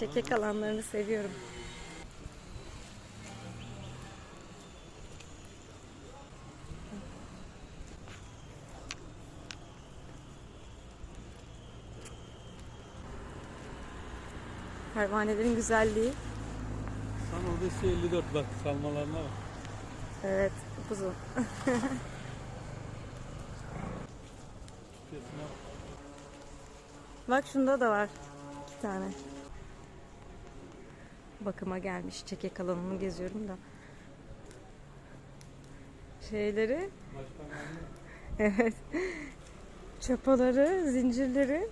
Çekek alanlarını seviyorum. Pervanelerin güzelliği. Tam odası 54 bak salmalarına bak. Evet, bak. Bak şunda da var iki tane. Bakıma gelmiş. Çekek alanını geziyorum da. Şeyleri, evet. Çapaları, zincirleri.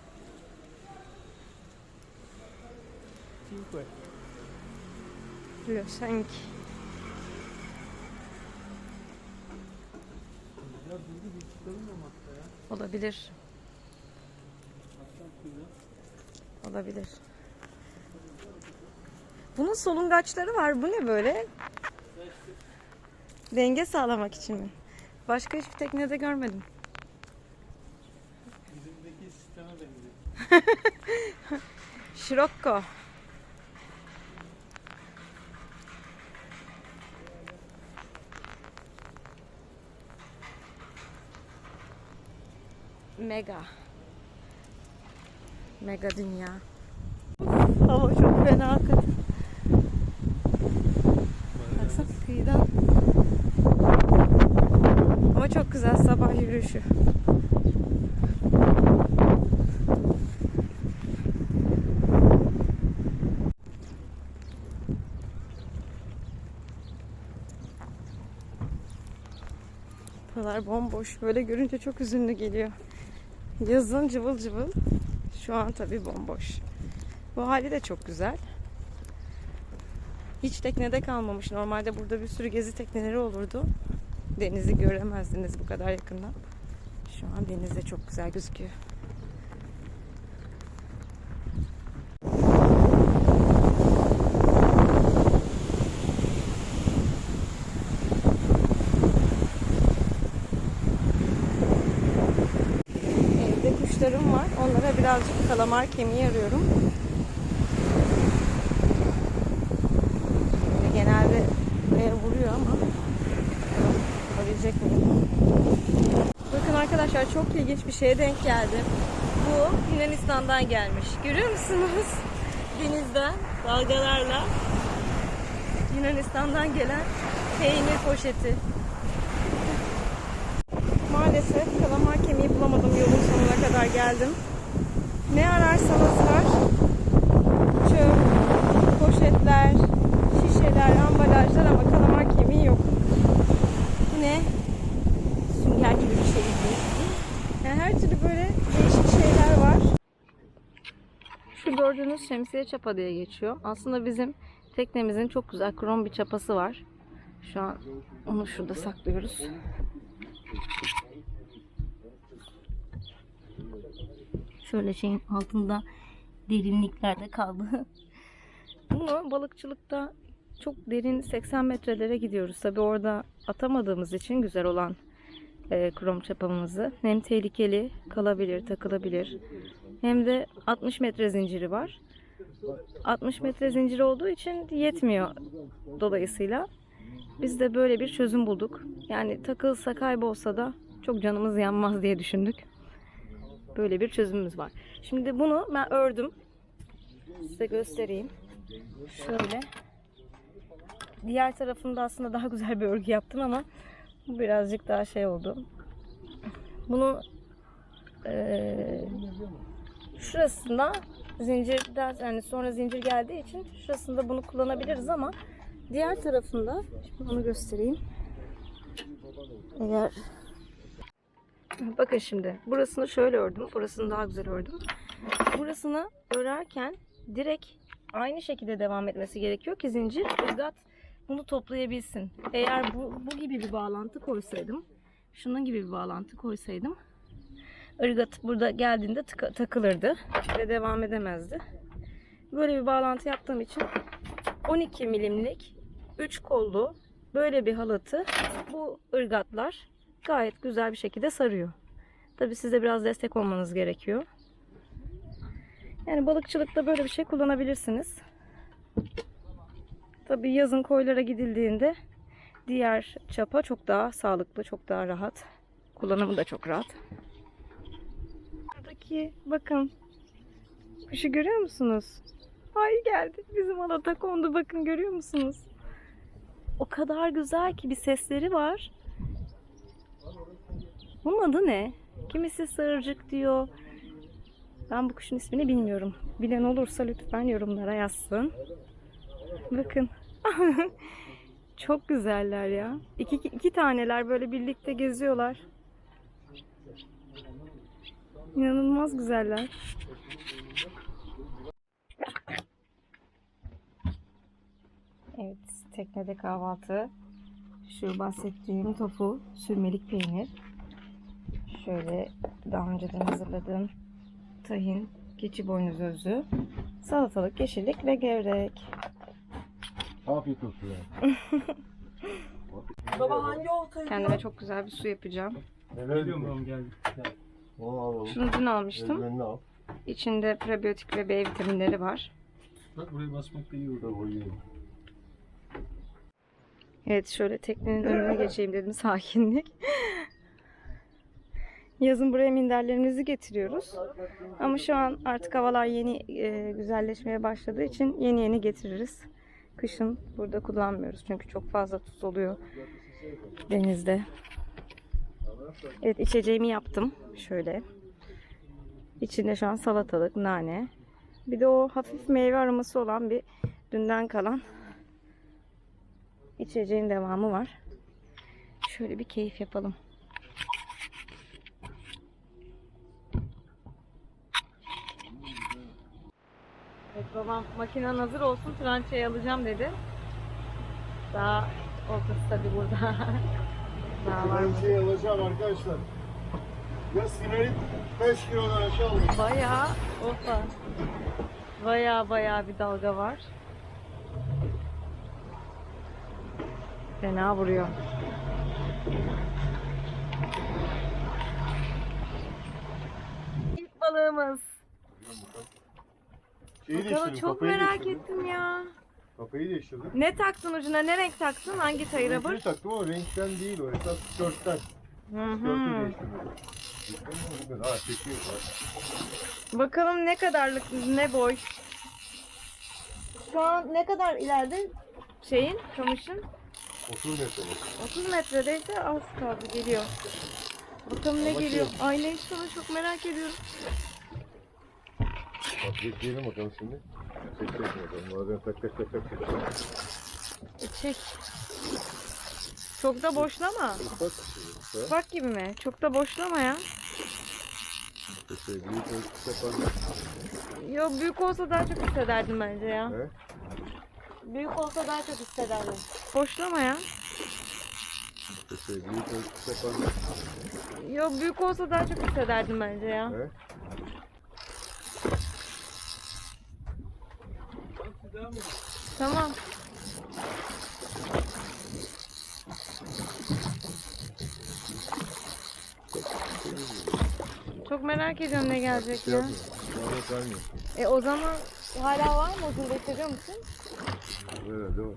Cinque. Ya? Olabilir. Olabilir. Bunun solungaçları var. Bu ne böyle? Denge sağlamak için mi? Başka hiçbir teknede görmedim. bizimdeki sisteme benziyor. Şirokko. Mega. Mega dünya. Hava çok fena Çok güzel sabah yürüyüşü. Buralar bomboş. Böyle görünce çok üzünlü geliyor. Yazın cıvıl cıvıl. Şu an tabii bomboş. Bu hali de çok güzel. Hiç teknede kalmamış. Normalde burada bir sürü gezi tekneleri olurdu. Denizi göremezdiniz bu kadar yakından. Şu an deniz de çok güzel gözüküyor. Evde kuşlarım var. Onlara birazcık kalamar kemiği arıyorum. Böyle genelde vuruyor ama bakalım bulabilecek miyim? Bakın arkadaşlar çok ilginç bir şeye denk geldim. Bu Yunanistan'dan gelmiş. Görüyor musunuz? Denizden dalgalarla Yunanistan'dan gelen peynir poşeti. Maalesef kalamar kemiği bulamadım yolun sonuna kadar geldim. Ne ararsanız var. Çöp, poşetler, şişeler, ambalajlar ama. Bu ne? Sünger gibi bir şey değil. Yani her türlü böyle değişik şeyler var. Şu gördüğünüz şemsiye çapa diye geçiyor. Aslında bizim teknemizin çok güzel krom bir çapası var. Şu an onu şurada saklıyoruz. Şöyle şeyin altında derinliklerde kaldı. Bunu balıkçılıkta çok derin 80 metrelere gidiyoruz. Tabi orada atamadığımız için güzel olan e, krom çapamızı hem tehlikeli kalabilir, takılabilir hem de 60 metre zinciri var. 60 metre zinciri olduğu için yetmiyor dolayısıyla. Biz de böyle bir çözüm bulduk. Yani takılsa kaybolsa da çok canımız yanmaz diye düşündük. Böyle bir çözümümüz var. Şimdi bunu ben ördüm. Size göstereyim. Şöyle. Diğer tarafında aslında daha güzel bir örgü yaptım ama bu birazcık daha şey oldu. Bunu eee şurasında zincirden yani sonra zincir geldiği için şurasında bunu kullanabiliriz ama diğer tarafında şimdi onu göstereyim. Eğer Bakın şimdi burasını şöyle ördüm. Burasını daha güzel ördüm. Burasını örerken direkt aynı şekilde devam etmesi gerekiyor ki zincir ırgat bunu toplayabilsin. Eğer bu, bu gibi bir bağlantı koysaydım, şunun gibi bir bağlantı koysaydım ırgat burada geldiğinde tıka- takılırdı ve devam edemezdi. Böyle bir bağlantı yaptığım için 12 milimlik 3 kollu böyle bir halatı bu ırgatlar gayet güzel bir şekilde sarıyor. Tabi size biraz destek olmanız gerekiyor. Yani balıkçılıkta böyle bir şey kullanabilirsiniz. Tabii yazın koylara gidildiğinde diğer çapa çok daha sağlıklı, çok daha rahat. Kullanımı da çok rahat. Buradaki bakın kuşu görüyor musunuz? Ay geldi. Bizim alata kondu bakın görüyor musunuz? O kadar güzel ki bir sesleri var. Bunun adı ne? Kimisi sığırcık diyor. Ben bu kuşun ismini bilmiyorum. Bilen olursa lütfen yorumlara yazsın. Bakın. Çok güzeller ya. İki, iki taneler böyle birlikte geziyorlar. İnanılmaz güzeller. Evet, teknede kahvaltı. Şu bahsettiğim tofu, sürmelik peynir. Şöyle daha önceden hazırladığım tahin, keçi boynuzu özü, salatalık, yeşillik ve gevrek. Afiyet olsun. Baba hangi oltayı Kendime çok güzel bir su yapacağım. Neler Geliyorum diyor? babam geldi. Gel. Onu. Şunu dün almıştım. Eldivenini al. İçinde prebiyotik ve B vitaminleri var. Bak buraya basmak da iyi oldu. koyayım. Evet şöyle teknenin önüne geçeyim dedim sakinlik. Yazın buraya minderlerimizi getiriyoruz. Ama şu an artık havalar yeni e, güzelleşmeye başladığı için yeni yeni getiririz. Kışın burada kullanmıyoruz çünkü çok fazla tuz oluyor denizde. Evet içeceğimi yaptım. Şöyle. İçinde şu an salatalık, nane. Bir de o hafif meyve aroması olan bir dünden kalan İçeceğin devamı var. Şöyle bir keyif yapalım. Babam makinen hazır olsun trançayı alacağım dedi. Daha ortası tabi burada. Daha var. Şey alacağım arkadaşlar. Ya sinarit 5 kilodan aşağı aldım. Bayağı opa. Bayağı bayağı bir dalga var. Fena vuruyor. İlk balığımız. Şeyi Bakalım değiştirdim. çok merak değiştirdim. ettim ya. Kafayı değiştirdim. Ne taktın ucuna? Ne renk taktın? Hangi tayı Renkini rubber? taktım ama renkten değil o. Esas tişörtten. Hı Tişörtü hı. değiştirdim. Değiştirdim mi? Ha çekiyor. Bak. Bakalım ne kadarlık, ne boy. Şu an ne kadar ileride şeyin, kamışın? 30 metre bak. 30 metredeyse az kaldı geliyor. Bakalım ne geliyor. şey- Ay ne sana çok merak ediyorum. Bak bekleyelim bakalım şimdi. Çekelim bakalım. Bazen tak tak tak tak çek. Çok da boşlama. Bak. Ha? Bak gibi mi? Çok da boşlama ya. Şey, büyük ölçüde fazla. Yo büyük olsa daha çok hissederdim bence ya. He? Büyük olsa daha çok hissederdim. Boşlama ya. Şey, büyük ölçüde fazla. Yo büyük olsa daha çok hissederdim bence ya. He? Devam edin. Tamam. Çok merak ediyorum ne gelecek ya. Zahmet vermiyor. E o zaman hala var mı? Ucunda hissediyor musun? Herhalde o.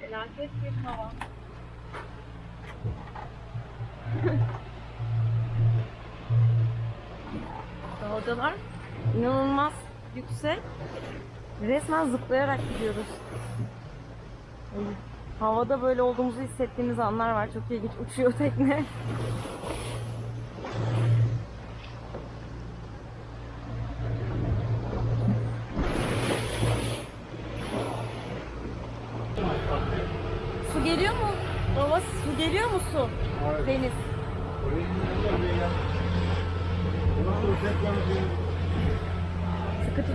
Felaket bir hava. Dalgalar inanılmaz yüksek. Resmen zıplayarak gidiyoruz. Havada böyle olduğumuzu hissettiğimiz anlar var. Çok ilginç. Uçuyor tekne. Su geliyor mu? Baba su geliyor mu su? Hayır. Deniz.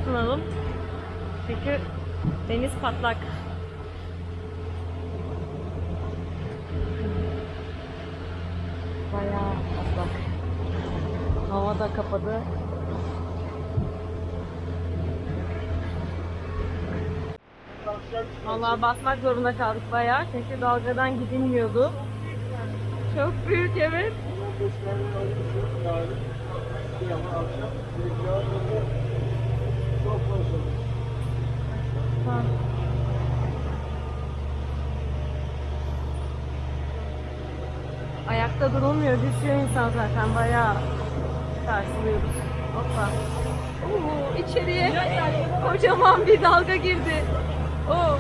Tutunalım. Çünkü deniz patlak. Bayağı patlak. Hava da kapadı. Vallahi basmak zorunda kaldık bayağı çünkü dalgadan gidilmiyordu. Çok büyük evet. Ayakta durulmuyor, düşüyor insan zaten bayağı karşılıyoruz. Hoppa. Oo, içeriye kocaman bir dalga girdi. Oo.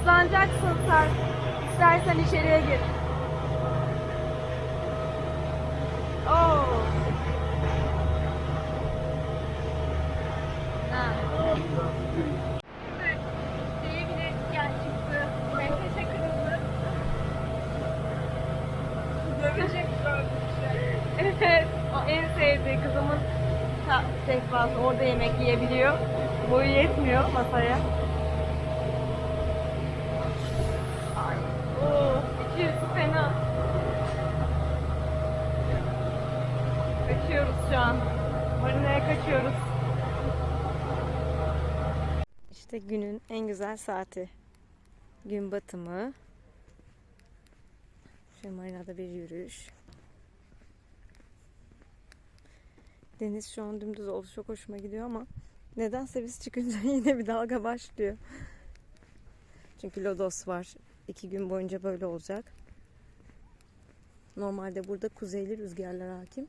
Islanacaksın sen. İstersen içeriye gir. Sevdiği kızımın sehpası. Orada yemek yiyebiliyor. Boyu yetmiyor masaya. Ay. Oo, içerisi fena. Kaçıyoruz şu an. Marina'ya kaçıyoruz. İşte günün en güzel saati. Gün batımı. Şu marinada bir yürüyüş. Deniz şu an dümdüz oldu. Çok hoşuma gidiyor ama nedense biz çıkınca yine bir dalga başlıyor. Çünkü lodos var. İki gün boyunca böyle olacak. Normalde burada kuzeyli rüzgarlar hakim.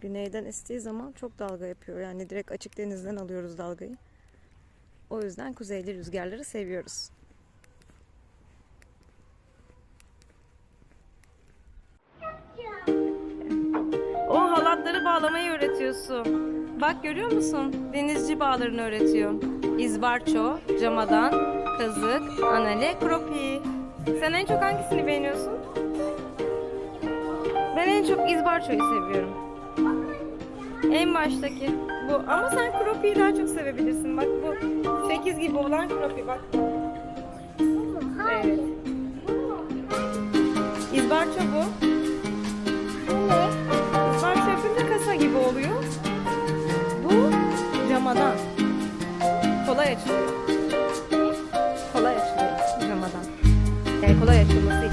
Güneyden estiği zaman çok dalga yapıyor. Yani direkt açık denizden alıyoruz dalgayı. O yüzden kuzeyli rüzgarları seviyoruz. Öğretiyorsun. Bak görüyor musun? Denizci bağlarını öğretiyor. İzbarço, camadan, kazık, anale, kropi. Sen en çok hangisini beğeniyorsun? Ben en çok izbarçoyu seviyorum. En baştaki bu. Ama sen kropiyi daha çok sevebilirsin. Bak bu 8 gibi olan kropi bak. Evet. İzbarço bu. Kasa gibi oluyor. Bu camadan. Kolay açılıyor. Kolay açılıyor camadan. Yani kolay açılması.